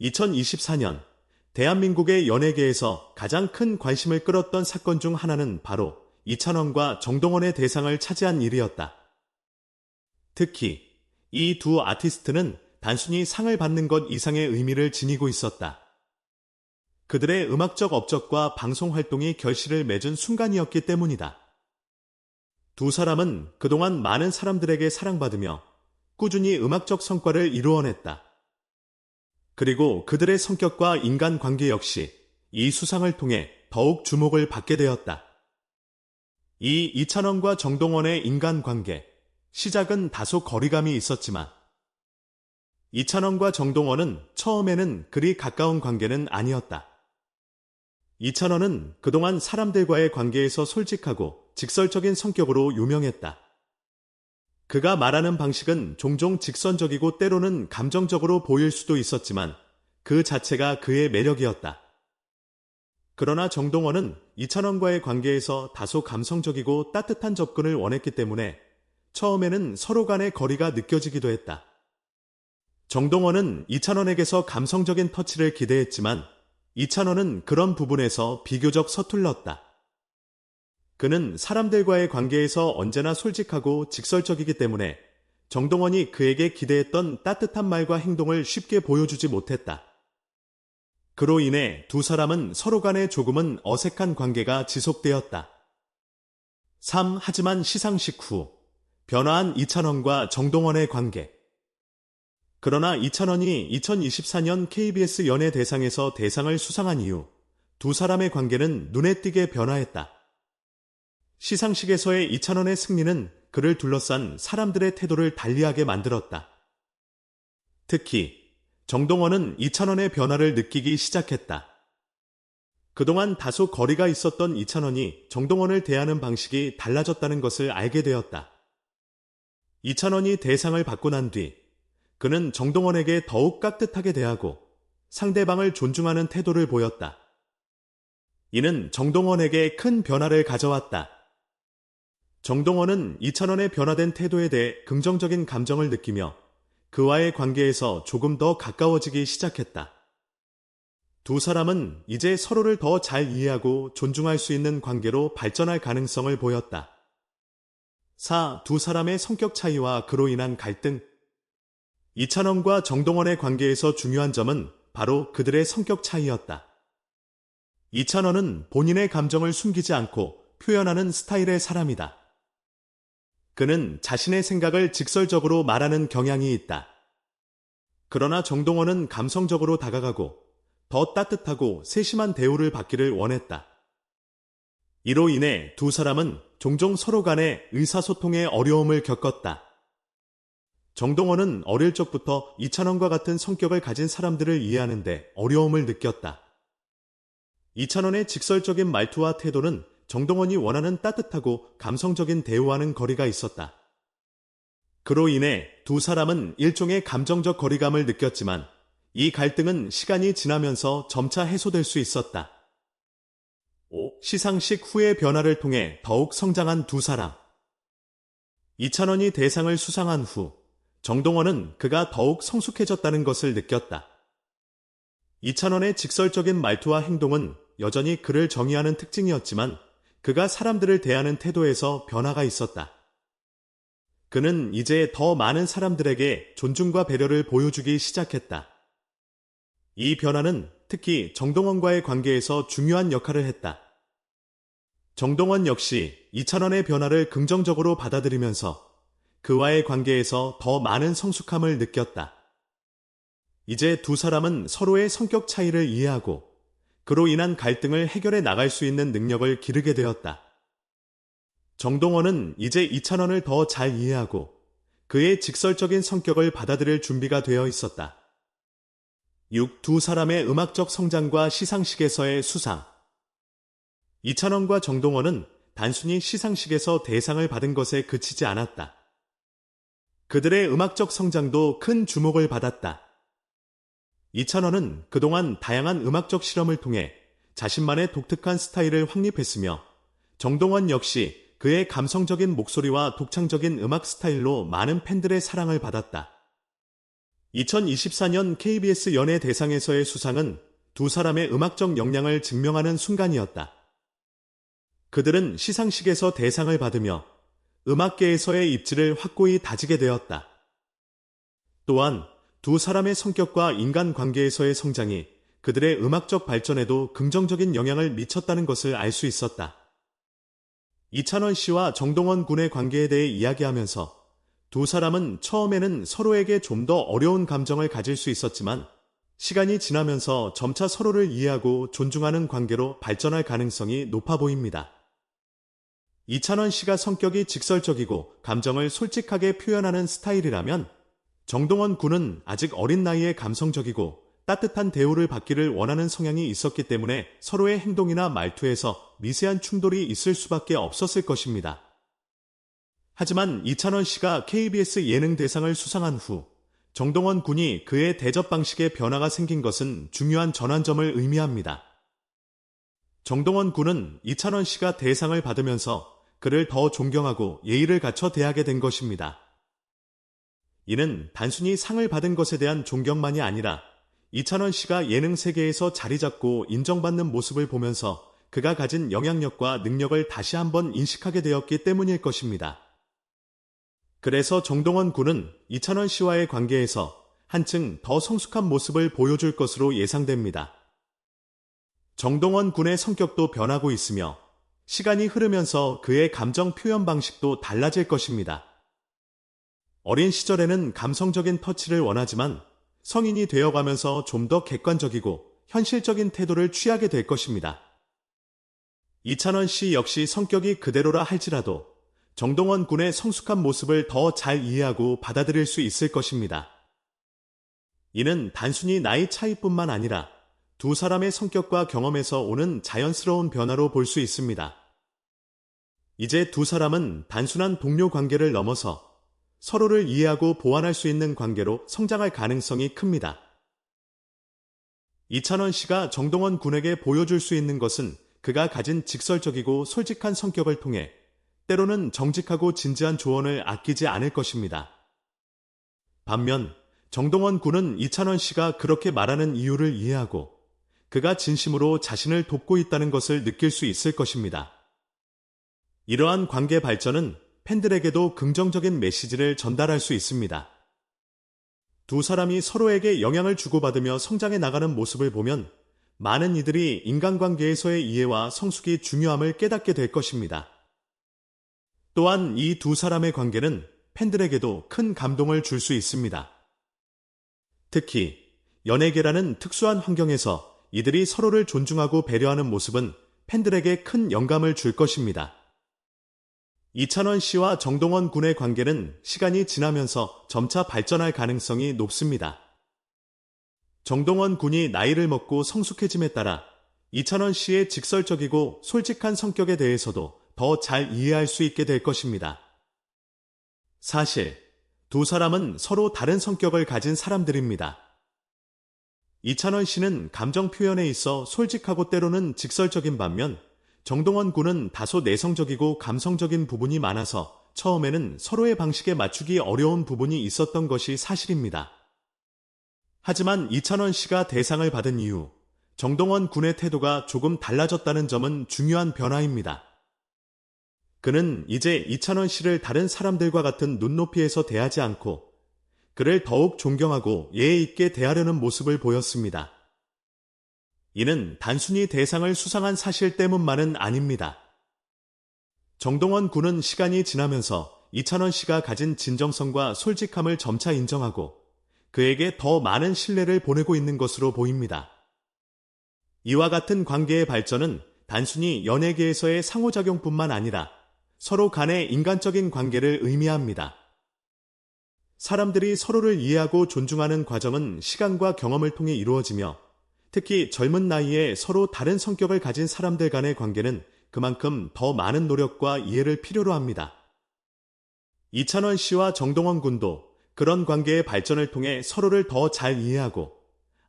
2024년 대한민국의 연예계에서 가장 큰 관심을 끌었던 사건 중 하나는 바로 이찬원과 정동원의 대상을 차지한 일이었다. 특히 이 두 아티스트는 단순히 상을 받는 것 이상의 의미를 지니고 있었다. 그들의 음악적 업적과 방송 활동이 결실을 맺은 순간이었기 때문이다. 두 사람은 그동안 많은 사람들에게 사랑받으며 꾸준히 음악적 성과를 이루어냈다. 그리고 그들의 성격과 인간관계 역시 이 수상을 통해 더욱 주목을 받게 되었다. 이 이찬원과 정동원의 인간관계, 시작은 다소 거리감이 있었지만 이찬원과 정동원은 처음에는 그리 가까운 관계는 아니었다. 이찬원은 그동안 사람들과의 관계에서 솔직하고 직설적인 성격으로 유명했다. 그가 말하는 방식은 종종 직선적이고 때로는 감정적으로 보일 수도 있었지만 그 자체가 그의 매력이었다. 그러나 정동원은 이찬원과의 관계에서 다소 감성적이고 따뜻한 접근을 원했기 때문에 처음에는 서로 간의 거리가 느껴지기도 했다. 정동원은 이찬원에게서 감성적인 터치를 기대했지만 이찬원은 그런 부분에서 비교적 서툴렀다. 그는 사람들과의 관계에서 언제나 솔직하고 직설적이기 때문에 정동원이 그에게 기대했던 따뜻한 말과 행동을 쉽게 보여주지 못했다. 그로 인해 두 사람은 서로 간에 조금은 어색한 관계가 지속되었다. 3. 하지만 시상식 후 변화한 이찬원과 정동원의 관계 그러나 이찬원이 2024년 KBS 연예대상에서 대상을 수상한 이후 두 사람의 관계는 눈에 띄게 변화했다. 시상식에서의 이찬원의 승리는 그를 둘러싼 사람들의 태도를 달리하게 만들었다. 특히 정동원은 이찬원의 변화를 느끼기 시작했다. 그동안 다소 거리가 있었던 이찬원이 정동원을 대하는 방식이 달라졌다는 것을 알게 되었다. 이찬원이 대상을 받고 난 뒤 그는 정동원에게 더욱 깍듯하게 대하고 상대방을 존중하는 태도를 보였다. 이는 정동원에게 큰 변화를 가져왔다. 정동원은 이찬원의 변화된 태도에 대해 긍정적인 감정을 느끼며 그와의 관계에서 조금 더 가까워지기 시작했다. 두 사람은 이제 서로를 더 잘 이해하고 존중할 수 있는 관계로 발전할 가능성을 보였다. 4. 두 사람의 성격 차이와 그로 인한 갈등. 이찬원과 정동원의 관계에서 중요한 점은 바로 그들의 성격 차이였다. 이찬원은 본인의 감정을 숨기지 않고 표현하는 스타일의 사람이다. 그는 자신의 생각을 직설적으로 말하는 경향이 있다. 그러나 정동원은 감성적으로 다가가고 더 따뜻하고 세심한 대우를 받기를 원했다. 이로 인해 두 사람은 종종 서로 간의 의사소통에 어려움을 겪었다. 정동원은 어릴 적부터 이찬원과 같은 성격을 가진 사람들을 이해하는데 어려움을 느꼈다. 이찬원의 직설적인 말투와 태도는 정동원이 원하는 따뜻하고 감성적인 대우와는 거리가 있었다. 그로 인해 두 사람은 일종의 감정적 거리감을 느꼈지만 이 갈등은 시간이 지나면서 점차 해소될 수 있었다. 5. 시상식 후의 변화를 통해 더욱 성장한 두 사람. 이찬원이 대상을 수상한 후 정동원은 그가 더욱 성숙해졌다는 것을 느꼈다. 이찬원의 직설적인 말투와 행동은 여전히 그를 정의하는 특징이었지만 그가 사람들을 대하는 태도에서 변화가 있었다. 그는 이제 더 많은 사람들에게 존중과 배려를 보여주기 시작했다. 이 변화는 특히 정동원과의 관계에서 중요한 역할을 했다. 정동원 역시 이찬원의 변화를 긍정적으로 받아들이면서 그와의 관계에서 더 많은 성숙함을 느꼈다. 이제 두 사람은 서로의 성격 차이를 이해하고 그로 인한 갈등을 해결해 나갈 수 있는 능력을 기르게 되었다. 정동원은 이제 이찬원을 더 잘 이해하고 그의 직설적인 성격을 받아들일 준비가 되어 있었다. 6. 두 사람의 음악적 성장과 시상식에서의 수상. 이찬원과 정동원은 단순히 시상식에서 대상을 받은 것에 그치지 않았다. 그들의 음악적 성장도 큰 주목을 받았다. 이찬원은 그동안 다양한 음악적 실험을 통해 자신만의 독특한 스타일을 확립했으며 정동원 역시 그의 감성적인 목소리와 독창적인 음악 스타일로 많은 팬들의 사랑을 받았다. 2024년 KBS 연예 대상에서의 수상은 두 사람의 음악적 역량을 증명하는 순간이었다. 그들은 시상식에서 대상을 받으며 음악계에서의 입지를 확고히 다지게 되었다. 또한 두 사람의 성격과 인간관계에서의 성장이 그들의 음악적 발전에도 긍정적인 영향을 미쳤다는 것을 알 수 있었다. 이찬원 씨와 정동원 군의 관계에 대해 이야기하면서 두 사람은 처음에는 서로에게 좀 더 어려운 감정을 가질 수 있었지만 시간이 지나면서 점차 서로를 이해하고 존중하는 관계로 발전할 가능성이 높아 보입니다. 이찬원 씨가 성격이 직설적이고 감정을 솔직하게 표현하는 스타일이라면 정동원 군은 아직 어린 나이에 감성적이고 따뜻한 대우를 받기를 원하는 성향이 있었기 때문에 서로의 행동이나 말투에서 미세한 충돌이 있을 수밖에 없었을 것입니다. 하지만 이찬원 씨가 KBS 예능 대상을 수상한 후 정동원 군이 그의 대접 방식에 변화가 생긴 것은 중요한 전환점을 의미합니다. 정동원 군은 이찬원 씨가 대상을 받으면서 그를 더 존경하고 예의를 갖춰 대하게 된 것입니다. 이는 단순히 상을 받은 것에 대한 존경만이 아니라 이찬원 씨가 예능 세계에서 자리 잡고 인정받는 모습을 보면서 그가 가진 영향력과 능력을 다시 한번 인식하게 되었기 때문일 것입니다. 그래서 정동원 군은 이찬원 씨와의 관계에서 한층 더 성숙한 모습을 보여줄 것으로 예상됩니다. 정동원 군의 성격도 변하고 있으며 시간이 흐르면서 그의 감정 표현 방식도 달라질 것입니다. 어린 시절에는 감성적인 터치를 원하지만 성인이 되어가면서 좀 더 객관적이고 현실적인 태도를 취하게 될 것입니다. 이찬원 씨 역시 성격이 그대로라 할지라도 정동원 군의 성숙한 모습을 더 잘 이해하고 받아들일 수 있을 것입니다. 이는 단순히 나이 차이뿐만 아니라 두 사람의 성격과 경험에서 오는 자연스러운 변화로 볼 수 있습니다. 이제 두 사람은 단순한 동료 관계를 넘어서 서로를 이해하고 보완할 수 있는 관계로 성장할 가능성이 큽니다. 이찬원 씨가 정동원 군에게 보여줄 수 있는 것은 그가 가진 직설적이고 솔직한 성격을 통해 때로는 정직하고 진지한 조언을 아끼지 않을 것입니다. 반면 정동원 군은 이찬원 씨가 그렇게 말하는 이유를 이해하고 그가 진심으로 자신을 돕고 있다는 것을 느낄 수 있을 것입니다. 이러한 관계 발전은 팬들에게도 긍정적인 메시지를 전달할 수 있습니다. 두 사람이 서로에게 영향을 주고받으며 성장해 나가는 모습을 보면 많은 이들이 인간관계에서의 이해와 성숙이 중요함을 깨닫게 될 것입니다. 또한 이 두 사람의 관계는 팬들에게도 큰 감동을 줄 수 있습니다. 특히 연예계라는 특수한 환경에서 이들이 서로를 존중하고 배려하는 모습은 팬들에게 큰 영감을 줄 것입니다. 이찬원 씨와 정동원 군의 관계는 시간이 지나면서 점차 발전할 가능성이 높습니다. 정동원 군이 나이를 먹고 성숙해짐에 따라 이찬원 씨의 직설적이고 솔직한 성격에 대해서도 더 잘 이해할 수 있게 될 것입니다. 사실 두 사람은 서로 다른 성격을 가진 사람들입니다. 이찬원 씨는 감정 표현에 있어 솔직하고 때로는 직설적인 반면 정동원 군은 다소 내성적이고 감성적인 부분이 많아서 처음에는 서로의 방식에 맞추기 어려운 부분이 있었던 것이 사실입니다. 하지만 이찬원 씨가 대상을 받은 이후 정동원 군의 태도가 조금 달라졌다는 점은 중요한 변화입니다. 그는 이제 이찬원 씨를 다른 사람들과 같은 눈높이에서 대하지 않고 그를 더욱 존경하고 예의 있게 대하려는 모습을 보였습니다. 이는 단순히 대상을 수상한 사실 때문만은 아닙니다. 정동원 군은 시간이 지나면서 이찬원 씨가 가진 진정성과 솔직함을 점차 인정하고 그에게 더 많은 신뢰를 보내고 있는 것으로 보입니다. 이와 같은 관계의 발전은 단순히 연예계에서의 상호작용뿐만 아니라 서로 간의 인간적인 관계를 의미합니다. 사람들이 서로를 이해하고 존중하는 과정은 시간과 경험을 통해 이루어지며 특히 젊은 나이에 서로 다른 성격을 가진 사람들 간의 관계는 그만큼 더 많은 노력과 이해를 필요로 합니다. 이찬원 씨와 정동원 군도 그런 관계의 발전을 통해 서로를 더 잘 이해하고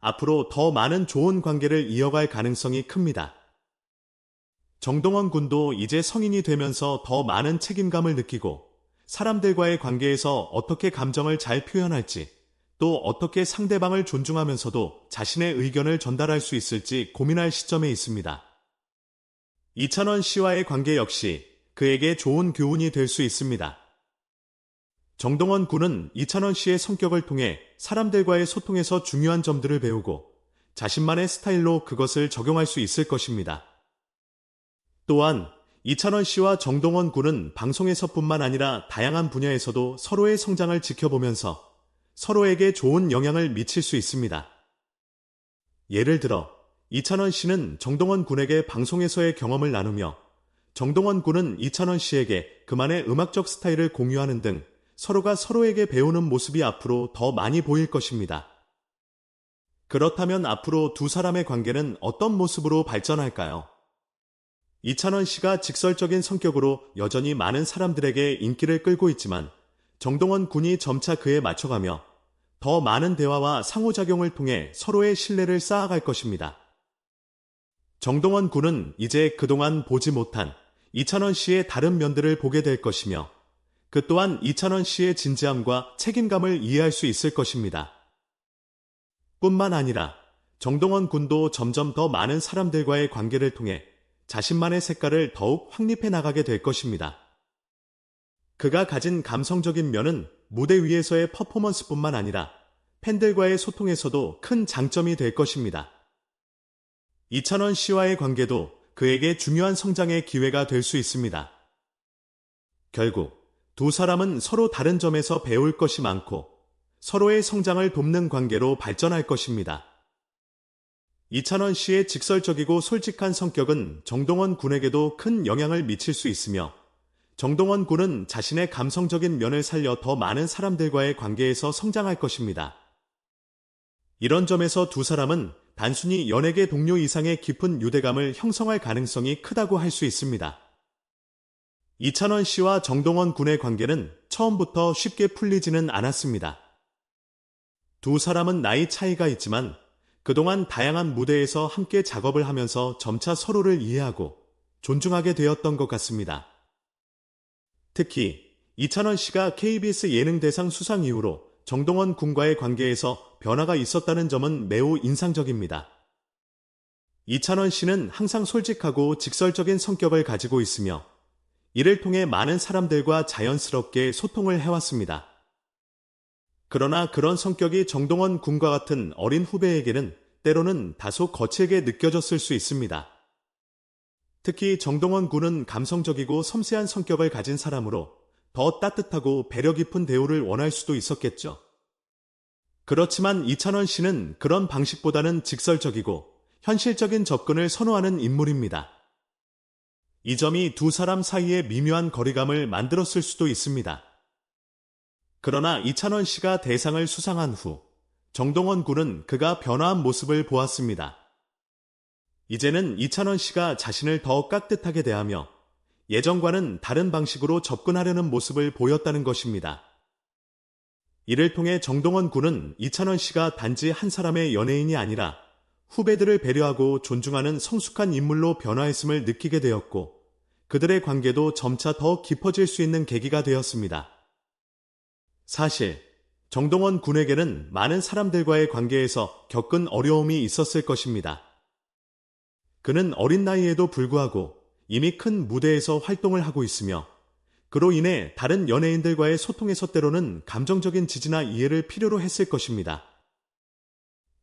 앞으로 더 많은 좋은 관계를 이어갈 가능성이 큽니다. 정동원 군도 이제 성인이 되면서 더 많은 책임감을 느끼고 사람들과의 관계에서 어떻게 감정을 잘 표현할지, 또 어떻게 상대방을 존중하면서도 자신의 의견을 전달할 수 있을지 고민할 시점에 있습니다. 이찬원 씨와의 관계 역시 그에게 좋은 교훈이 될 수 있습니다. 정동원 군은 이찬원 씨의 성격을 통해 사람들과의 소통에서 중요한 점들을 배우고 자신만의 스타일로 그것을 적용할 수 있을 것입니다. 또한 이찬원 씨와 정동원 군은 방송에서뿐만 아니라 다양한 분야에서도 서로의 성장을 지켜보면서 서로에게 좋은 영향을 미칠 수 있습니다. 예를 들어 이찬원 씨는 정동원 군에게 방송에서의 경험을 나누며 정동원 군은 이찬원 씨에게 그만의 음악적 스타일을 공유하는 등 서로가 서로에게 배우는 모습이 앞으로 더 많이 보일 것입니다. 그렇다면 앞으로 두 사람의 관계는 어떤 모습으로 발전할까요? 이찬원 씨가 직설적인 성격으로 여전히 많은 사람들에게 인기를 끌고 있지만 정동원 군이 점차 그에 맞춰가며 더 많은 대화와 상호작용을 통해 서로의 신뢰를 쌓아갈 것입니다. 정동원 군은 이제 그동안 보지 못한 이찬원 씨의 다른 면들을 보게 될 것이며 그 또한 이찬원 씨의 진지함과 책임감을 이해할 수 있을 것입니다. 뿐만 아니라 정동원 군도 점점 더 많은 사람들과의 관계를 통해 자신만의 색깔을 더욱 확립해 나가게 될 것입니다. 그가 가진 감성적인 면은 무대 위에서의 퍼포먼스뿐만 아니라 팬들과의 소통에서도 큰 장점이 될 것입니다. 이찬원 씨와의 관계도 그에게 중요한 성장의 기회가 될 수 있습니다. 결국 두 사람은 서로 다른 점에서 배울 것이 많고 서로의 성장을 돕는 관계로 발전할 것입니다. 이찬원 씨의 직설적이고 솔직한 성격은 정동원 군에게도 큰 영향을 미칠 수 있으며 정동원 군은 자신의 감성적인 면을 살려 더 많은 사람들과의 관계에서 성장할 것입니다. 이런 점에서 두 사람은 단순히 연예계 동료 이상의 깊은 유대감을 형성할 가능성이 크다고 할 수 있습니다. 이찬원 씨와 정동원 군의 관계는 처음부터 쉽게 풀리지는 않았습니다. 두 사람은 나이 차이가 있지만 그동안 다양한 무대에서 함께 작업을 하면서 점차 서로를 이해하고 존중하게 되었던 것 같습니다. 특히 이찬원 씨가 KBS 예능 대상 수상 이후로 정동원 군과의 관계에서 변화가 있었다는 점은 매우 인상적입니다. 이찬원 씨는 항상 솔직하고 직설적인 성격을 가지고 있으며 이를 통해 많은 사람들과 자연스럽게 소통을 해왔습니다. 그러나 그런 성격이 정동원 군과 같은 어린 후배에게는 때로는 다소 거칠게 느껴졌을 수 있습니다. 특히 정동원 군은 감성적이고 섬세한 성격을 가진 사람으로 더 따뜻하고 배려 깊은 대우를 원할 수도 있었겠죠. 그렇지만 이찬원 씨는 그런 방식보다는 직설적이고 현실적인 접근을 선호하는 인물입니다. 이 점이 두 사람 사이에 미묘한 거리감을 만들었을 수도 있습니다. 그러나 이찬원 씨가 대상을 수상한 후 정동원 군은 그가 변화한 모습을 보았습니다. 이제는 이찬원 씨가 자신을 더 깍듯하게 대하며 예전과는 다른 방식으로 접근하려는 모습을 보였다는 것입니다. 이를 통해 정동원 군은 이찬원 씨가 단지 한 사람의 연예인이 아니라 후배들을 배려하고 존중하는 성숙한 인물로 변화했음을 느끼게 되었고 그들의 관계도 점차 더 깊어질 수 있는 계기가 되었습니다. 사실 정동원 군에게는 많은 사람들과의 관계에서 겪은 어려움이 있었을 것입니다. 그는 어린 나이에도 불구하고 이미 큰 무대에서 활동을 하고 있으며 그로 인해 다른 연예인들과의 소통에서 때로는 감정적인 지지나 이해를 필요로 했을 것입니다.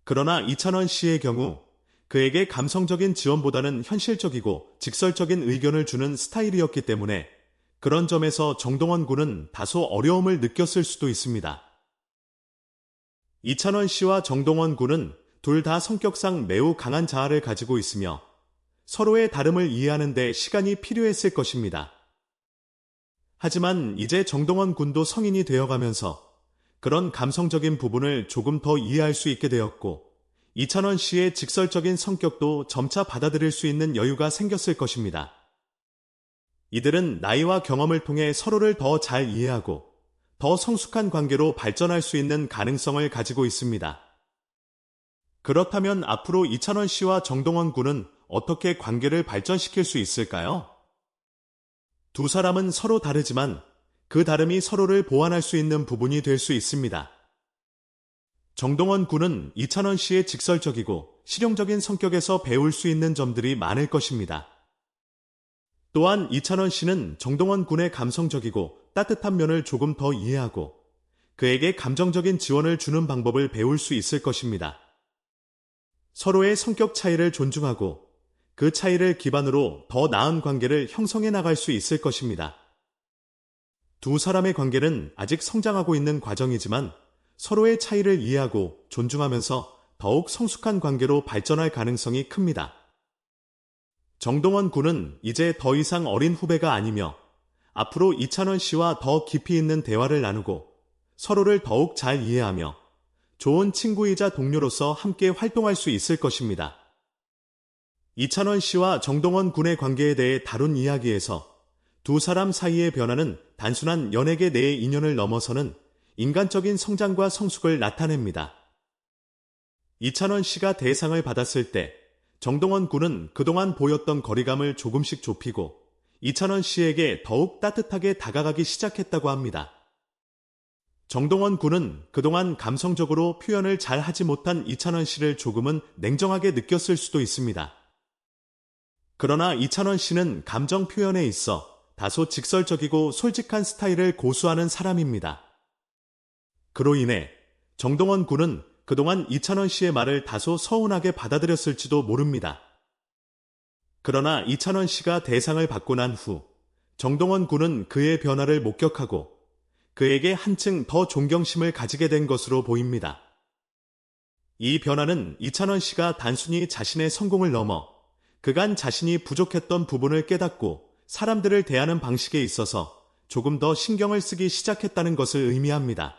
그러나 이찬원 씨의 경우 그에게 감성적인 지원보다는 현실적이고 직설적인 의견을 주는 스타일이었기 때문에 그런 점에서 정동원 군은 다소 어려움을 느꼈을 수도 있습니다. 이찬원 씨와 정동원 군은 둘 다 성격상 매우 강한 자아를 가지고 있으며 서로의 다름을 이해하는 데 시간이 필요했을 것입니다. 하지만 이제 정동원 군도 성인이 되어가면서 그런 감성적인 부분을 조금 더 이해할 수 있게 되었고 이찬원 씨의 직설적인 성격도 점차 받아들일 수 있는 여유가 생겼을 것입니다. 이들은 나이와 경험을 통해 서로를 더 잘 이해하고 더 성숙한 관계로 발전할 수 있는 가능성을 가지고 있습니다. 그렇다면 앞으로 이찬원 씨와 정동원 군은 어떻게 관계를 발전시킬 수 있을까요? 두 사람은 서로 다르지만 그 다름이 서로를 보완할 수 있는 부분이 될 수 있습니다. 정동원 군은 이찬원 씨의 직설적이고 실용적인 성격에서 배울 수 있는 점들이 많을 것입니다. 또한 이찬원 씨는 정동원 군의 감성적이고 따뜻한 면을 조금 더 이해하고 그에게 감정적인 지원을 주는 방법을 배울 수 있을 것입니다. 서로의 성격 차이를 존중하고 그 차이를 기반으로 더 나은 관계를 형성해 나갈 수 있을 것입니다. 두 사람의 관계는 아직 성장하고 있는 과정이지만 서로의 차이를 이해하고 존중하면서 더욱 성숙한 관계로 발전할 가능성이 큽니다. 정동원 군은 이제 더 이상 어린 후배가 아니며 앞으로 이찬원 씨와 더 깊이 있는 대화를 나누고 서로를 더욱 잘 이해하며 좋은 친구이자 동료로서 함께 활동할 수 있을 것입니다. 이찬원 씨와 정동원 군의 관계에 대해 다룬 이야기에서 두 사람 사이의 변화는 단순한 연예계 내의 인연을 넘어서는 인간적인 성장과 성숙을 나타냅니다. 이찬원 씨가 대상을 받았을 때 정동원 군은 그동안 보였던 거리감을 조금씩 좁히고 이찬원 씨에게 더욱 따뜻하게 다가가기 시작했다고 합니다. 정동원 군은 그동안 감성적으로 표현을 잘 하지 못한 이찬원 씨를 조금은 냉정하게 느꼈을 수도 있습니다. 그러나 이찬원 씨는 감정 표현에 있어 다소 직설적이고 솔직한 스타일을 고수하는 사람입니다. 그로 인해 정동원 군은 그동안 이찬원 씨의 말을 다소 서운하게 받아들였을지도 모릅니다. 그러나 이찬원 씨가 대상을 받고 난 후 정동원 군은 그의 변화를 목격하고 그에게 한층 더 존경심을 가지게 된 것으로 보입니다. 이 변화는 이찬원 씨가 단순히 자신의 성공을 넘어 그간 자신이 부족했던 부분을 깨닫고 사람들을 대하는 방식에 있어서 조금 더 신경을 쓰기 시작했다는 것을 의미합니다.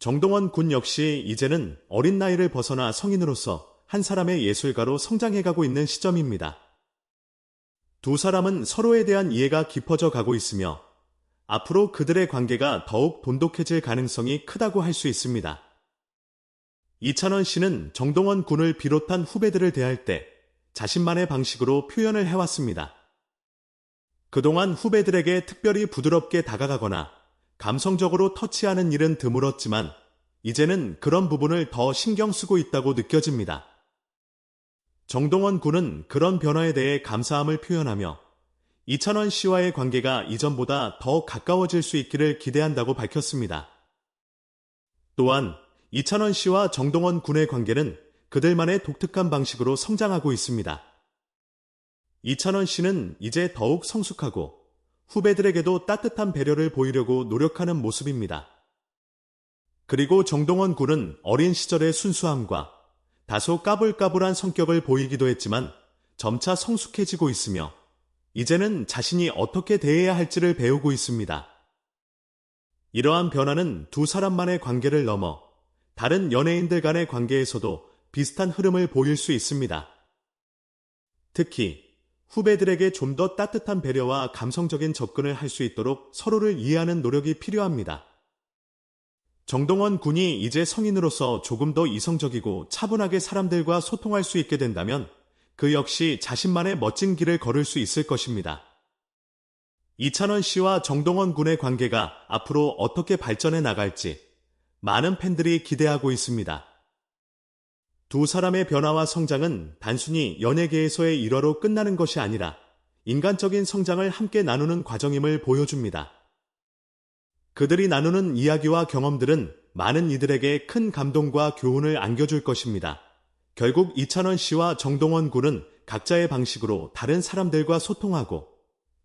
정동원 군 역시 이제는 어린 나이를 벗어나 성인으로서 한 사람의 예술가로 성장해가고 있는 시점입니다. 두 사람은 서로에 대한 이해가 깊어져 가고 있으며 앞으로 그들의 관계가 더욱 돈독해질 가능성이 크다고 할 수 있습니다. 이찬원 씨는 정동원 군을 비롯한 후배들을 대할 때 자신만의 방식으로 표현을 해왔습니다. 그동안 후배들에게 특별히 부드럽게 다가가거나 감성적으로 터치하는 일은 드물었지만 이제는 그런 부분을 더 신경 쓰고 있다고 느껴집니다. 정동원 군은 그런 변화에 대해 감사함을 표현하며 이찬원 씨와의 관계가 이전보다 더 가까워질 수 있기를 기대한다고 밝혔습니다. 또한 이찬원 씨와 정동원 군의 관계는 그들만의 독특한 방식으로 성장하고 있습니다. 이찬원 씨는 이제 더욱 성숙하고 후배들에게도 따뜻한 배려를 보이려고 노력하는 모습입니다. 그리고 정동원 군은 어린 시절의 순수함과 다소 까불까불한 성격을 보이기도 했지만 점차 성숙해지고 있으며 이제는 자신이 어떻게 대해야 할지를 배우고 있습니다. 이러한 변화는 두 사람만의 관계를 넘어 다른 연예인들 간의 관계에서도 비슷한 흐름을 보일 수 있습니다. 특히 후배들에게 좀 더 따뜻한 배려와 감성적인 접근을 할 수 있도록 서로를 이해하는 노력이 필요합니다. 정동원 군이 이제 성인으로서 조금 더 이성적이고 차분하게 사람들과 소통할 수 있게 된다면 그 역시 자신만의 멋진 길을 걸을 수 있을 것입니다. 이찬원 씨와 정동원 군의 관계가 앞으로 어떻게 발전해 나갈지 많은 팬들이 기대하고 있습니다. 두 사람의 변화와 성장은 단순히 연예계에서의 일화로 끝나는 것이 아니라 인간적인 성장을 함께 나누는 과정임을 보여줍니다. 그들이 나누는 이야기와 경험들은 많은 이들에게 큰 감동과 교훈을 안겨줄 것입니다. 결국 이찬원 씨와 정동원 군은 각자의 방식으로 다른 사람들과 소통하고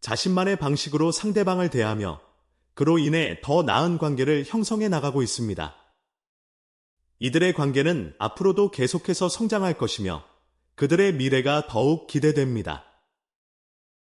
자신만의 방식으로 상대방을 대하며 그로 인해 더 나은 관계를 형성해 나가고 있습니다. 이들의 관계는 앞으로도 계속해서 성장할 것이며 그들의 미래가 더욱 기대됩니다.